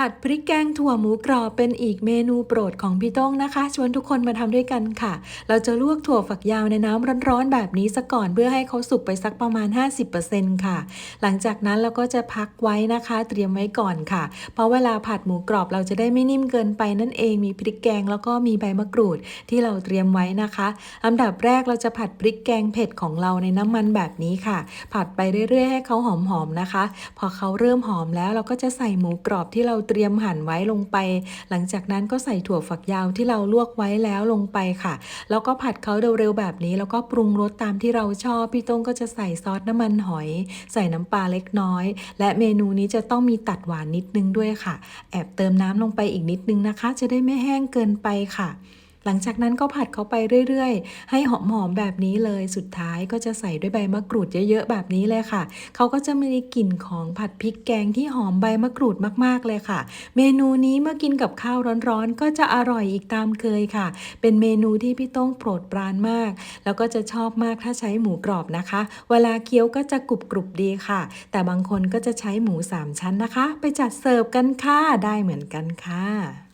ผัดพริกแกงถั่วหมูกรอบเป็นอีกเมนูโปรดของพี่ต้งนะคะ ชวนทุกคนมาทำด้วยกันค่ะ เราจะลวกถั่วฝักยาวในน้ำร้อนๆแบบนี้ซะก่อนเพื่อให้เขาสุกไปสักประมาณ 50%ค่ะ หลังจากนั้นเราก็จะพักไว้นะคะ เตรียมไว้ก่อนค่ะ เพราะเวลาผัดหมูกรอบเราจะได้ไม่นิ่มเกินไปนั่นเองมีพริกแกงแล้วก็มีใบมะกรูดที่เราเตรียมไว้นะคะอันดับแรกเราจะผัดพริกแกงเผ็ดของเราในน้ำมันแบบนี้ค่ะ ผัดไปเรื่อยๆให้เขาหอมๆนะคะ พอเขาเริ่มหอมแล้วเราก็จะใส่หมูกรอบที่เราเตรียมหั่นไว้ลงไป หลังจากนั้นก็ใส่ถั่วฝักยาวที่เราลวกไว้แล้วลงไปค่ะ แล้วก็ผัดเขาเร็วๆแบบนี้ แล้วก็ปรุงรสตามที่เราชอบ พี่ต้งก็จะใส่ซอสน้ำมันหอย ใส่น้ำปลาเล็กน้อย และเมนูนี้จะต้องมีตัดหวานนิดนึงด้วยค่ะ แอบเติมน้ำลงไปอีกนิดนึงนะคะ จะได้ไม่แห้งเกินไปค่ะ หลังจากนั้นก็ผัดเขาไปเรื่อยๆ ให้หอมๆแบบนี้เลย สุดท้ายก็จะใส่ด้วยใบมะกรูดเยอะๆ แบบนี้เลยค่ะ เขาก็จะมีกลิ่นของผัดพริกแกงที่หอมใบมะกรูดมากๆเลยค่ะ เมนูนี้เมื่อกินกับข้าวร้อนๆ ก็จะอร่อยอีกตามเคยค่ะ เป็นเมนูที่พี่ต้องโปรดปรานมาก แล้วก็จะชอบมากถ้าใช้หมูกรอบนะคะ เวลาเคี้ยวก็จะกรุบกรุบดีค่ะ แต่บางคนก็จะใช้หมูสามชั้นนะคะ ไปจัดเสิร์ฟกันค่ะ ได้เหมือนกันค่ะ